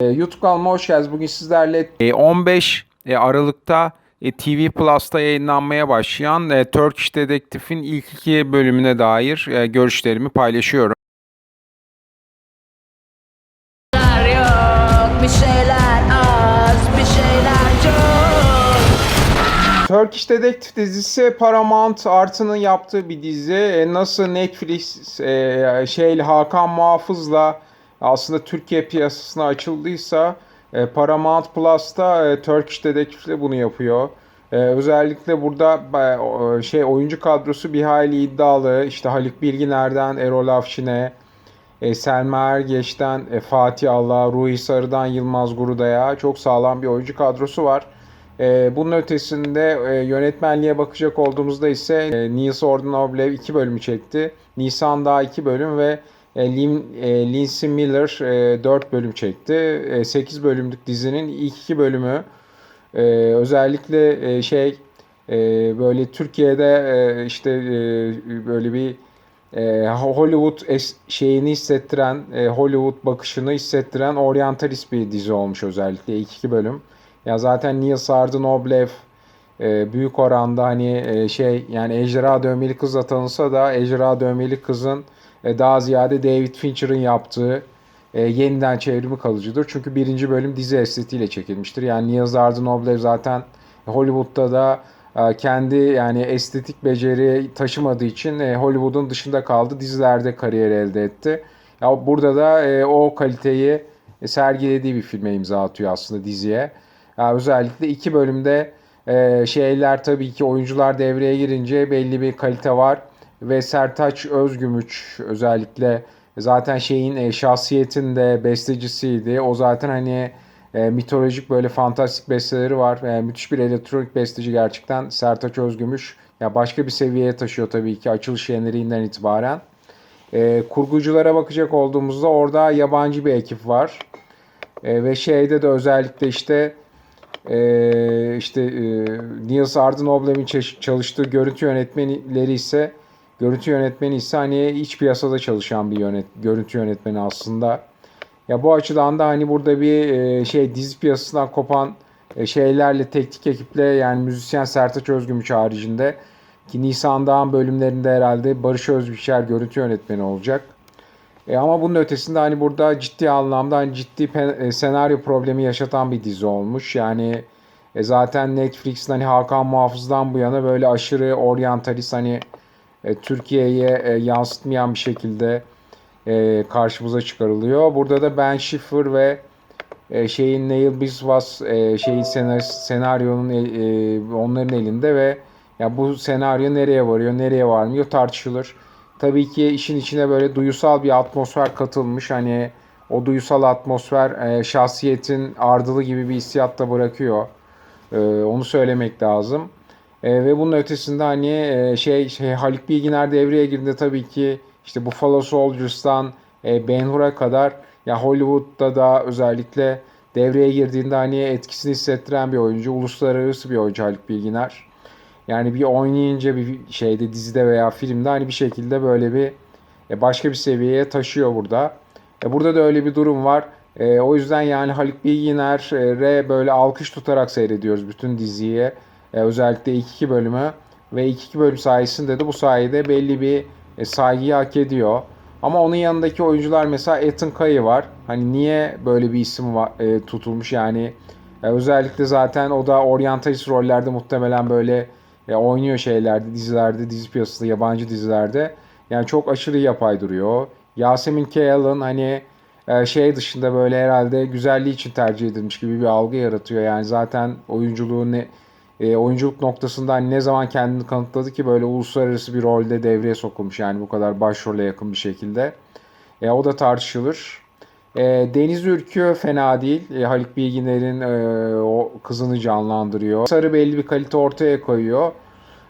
Ee, YouTube kanalıma hoş geldiniz. Bugün sizlerle E, 15 e, Aralık'ta e, TV Plus'ta yayınlanmaya başlayan e, Turkish Detective'in ilk iki bölümüne dair e, görüşlerimi paylaşıyorum. yok Bir şeyler az Bir şeyler çok Turkish Detective dizisi Paramount Artı'nın yaptığı bir dizi. E, nasıl Netflix e, şeyle Hakan Muhafız'la aslında Türkiye piyasasına açıldıysa e, Paramount Plus'ta e, Turkish Detective bunu yapıyor. E, özellikle burada e, şey oyuncu kadrosu bir hayli iddialı. İşte Haluk Bilginer'den Erol Afşin'e, e, Selma Ergeç'ten e, Fatih Allah, Ruhi Sarı'dan Yılmaz Guruda'ya çok sağlam bir oyuncu kadrosu var. E, bunun ötesinde e, yönetmenliğe bakacak olduğumuzda ise e, Nils Ordonoblev 2 bölümü çekti. Nisan daha 2 bölüm ve e, Lim, e, Lindsay Miller e, 4 bölüm çekti. E, 8 bölümlük dizinin ilk 2 bölümü e, özellikle e, şey e, böyle Türkiye'de e, işte e, böyle bir e, Hollywood şeyini hissettiren, e, Hollywood bakışını hissettiren oryantalist bir dizi olmuş özellikle ilk iki bölüm. Ya zaten Neil Sardın Oblev e, büyük oranda hani e, şey yani Ejderha Dövmeli Kız'la tanınsa da Ejderha Dövmeli Kız'ın e, daha ziyade David Fincher'ın yaptığı e, yeniden çevrimi kalıcıdır. Çünkü birinci bölüm dizi estetiğiyle çekilmiştir. Yani Sardın Oblev zaten Hollywood'da da e, kendi yani estetik beceri taşımadığı için e, Hollywood'un dışında kaldı. Dizilerde kariyer elde etti. Ya burada da e, o kaliteyi e, sergilediği bir filme imza atıyor aslında diziye. Ya özellikle iki bölümde e, şeyler tabii ki oyuncular devreye girince belli bir kalite var ve Sertaç Özgümüç özellikle zaten şeyin e, şahsiyetin de bestecisiydi. O zaten hani e, mitolojik böyle fantastik besteleri var. E, müthiş bir elektronik besteci gerçekten Sertaç Özgümüş. Ya başka bir seviyeye taşıyor tabii ki açılış yenilerinden itibaren. E, kurguculara bakacak olduğumuzda orada yabancı bir ekip var. E, ve şeyde de özellikle işte e, işte e, Niels çeş- çalıştığı görüntü yönetmenleri ise görüntü yönetmeni ise hani iç piyasada çalışan bir yönet görüntü yönetmeni aslında. Ya bu açıdan da hani burada bir e, şey dizi piyasasından kopan e, şeylerle teknik ekiple yani müzisyen Sertaç Özgümüş haricinde ki Nisan Dağ'ın bölümlerinde herhalde Barış Özbiçer görüntü yönetmeni olacak. E, ama bunun ötesinde hani burada ciddi anlamda hani ciddi e, senaryo problemi yaşatan bir dizi olmuş. Yani e, zaten Netflix'in hani Hakan Muhafız'dan bu yana böyle aşırı oryantalist hani e, Türkiye'ye e, yansıtmayan bir şekilde e, karşımıza çıkarılıyor. Burada da Ben Schiffer ve şeyin Neil Biswas e, şeyin senaryonun onların elinde ve ya bu senaryo nereye varıyor, nereye varmıyor tartışılır. Tabii ki işin içine böyle duygusal bir atmosfer katılmış. Hani o duygusal atmosfer şahsiyetin ardılı gibi bir hissiyat da bırakıyor. Onu söylemek lazım. E, ve bunun ötesinde hani e, şey, şey Haluk Bilginer devreye girdiğinde tabii ki işte Buffalo Soldiers'tan e, Ben Hur'a kadar ya Hollywood'da da özellikle devreye girdiğinde hani etkisini hissettiren bir oyuncu. Uluslararası bir oyuncu Haluk Bilginer. Yani bir oynayınca bir şeyde dizide veya filmde hani bir şekilde böyle bir e, başka bir seviyeye taşıyor burada. E, burada da öyle bir durum var. E, o yüzden yani Haluk Bilginer'e böyle alkış tutarak seyrediyoruz bütün diziyi. E, özellikle ilk iki bölümü ve ilk iki bölüm sayesinde de bu sayede belli bir e, saygıyı hak ediyor. Ama onun yanındaki oyuncular mesela Ethan Kayı var. Hani niye böyle bir isim var, e, tutulmuş yani e, özellikle zaten o da oryantalist rollerde muhtemelen böyle e, oynuyor şeylerde, dizilerde, dizi piyasasında, yabancı dizilerde. Yani çok aşırı yapay duruyor. Yasemin K. Allen hani e, şey dışında böyle herhalde güzelliği için tercih edilmiş gibi bir algı yaratıyor. Yani zaten oyunculuğu ne e, oyunculuk noktasında hani ne zaman kendini kanıtladı ki böyle uluslararası bir rolde devreye sokulmuş yani bu kadar başrole yakın bir şekilde. E, o da tartışılır. E, Deniz Ürkü fena değil. E, Haluk Bilginer'in e, o kızını canlandırıyor. Sarı belli bir kalite ortaya koyuyor.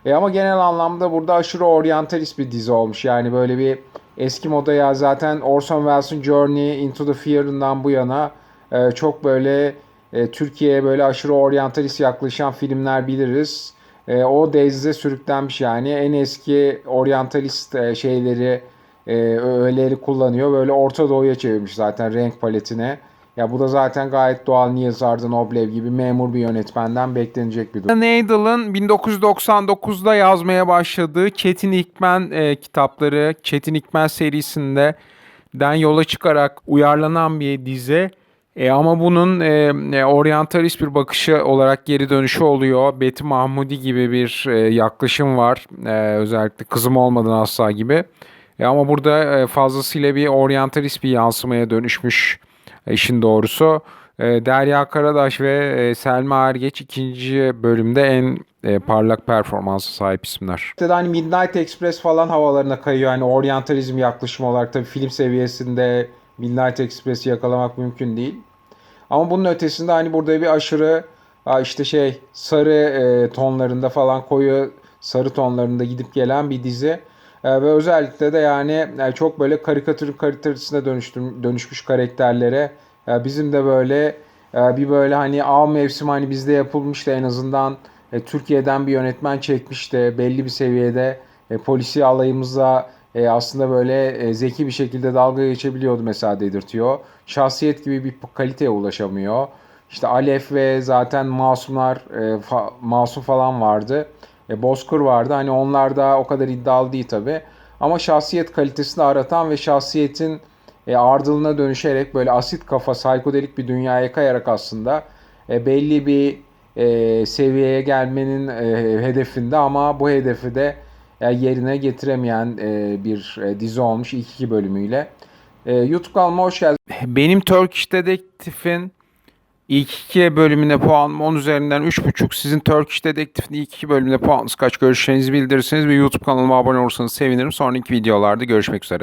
E, ama genel anlamda burada aşırı oryantalist bir dizi olmuş. Yani böyle bir eski moda ya zaten Orson Welles'in Journey Into the Fear'ından bu yana e, çok böyle e, Türkiye'ye böyle aşırı oryantalist yaklaşan filmler biliriz. E, o dezde sürüklenmiş yani. En eski oryantalist e, şeyleri e, öğeleri kullanıyor. Böyle Orta Doğu'ya çevirmiş zaten renk paletine. Ya bu da zaten gayet doğal Niels Arda Noblev gibi memur bir yönetmenden beklenecek bir durum. Nadel'ın 1999'da yazmaya başladığı Çetin İkmen e, kitapları, Çetin İkmen serisinde den yola çıkarak uyarlanan bir dizi. E, ama bunun e, e, oryantalist bir bakışı olarak geri dönüşü oluyor. Betty Mahmudi gibi bir e, yaklaşım var. E, özellikle kızım olmadan asla gibi. E, ama burada e, fazlasıyla bir oryantalist bir yansımaya dönüşmüş e, işin doğrusu. E, Derya Karadaş ve e, Selma Ergeç ikinci bölümde en e, parlak performansa sahip isimler. İşte hani Midnight Express falan havalarına kayıyor. Hani oryantalizm yaklaşımı olarak tabii film seviyesinde Midnight Express'i yakalamak mümkün değil. Ama bunun ötesinde hani burada bir aşırı işte şey sarı e, tonlarında falan koyu sarı tonlarında gidip gelen bir dizi. E, ve özellikle de yani e, çok böyle karikatür karikatürisine dönüşmüş karakterlere bizim de böyle bir böyle hani av mevsimi hani bizde yapılmıştı en azından Türkiye'den bir yönetmen çekmişti belli bir seviyede e, polisi alayımızla e, aslında böyle e, zeki bir şekilde dalga geçebiliyordu mesela dedirtiyor. Şahsiyet gibi bir kaliteye ulaşamıyor. İşte Alef ve zaten Masumlar, e, fa- Masum falan vardı. E, Bozkır vardı. Hani onlar da o kadar iddialı değil tabi. Ama şahsiyet kalitesini aratan ve şahsiyetin e, ardılığına dönüşerek böyle asit kafa, psikodelik bir dünyaya kayarak aslında e, belli bir e, seviyeye gelmenin e, hedefinde ama bu hedefi de yerine getiremeyen e, bir e, dizi olmuş ilk iki bölümüyle. E, YouTube kanalıma hoş geldiniz. Benim Turkish Detective'in ilk iki bölümüne puanım 10 üzerinden 3.5. Sizin Turkish Detective'in ilk iki bölümüne puanınız kaç görüşlerinizi bildirirseniz ve YouTube kanalıma abone olursanız sevinirim. Sonraki videolarda görüşmek üzere.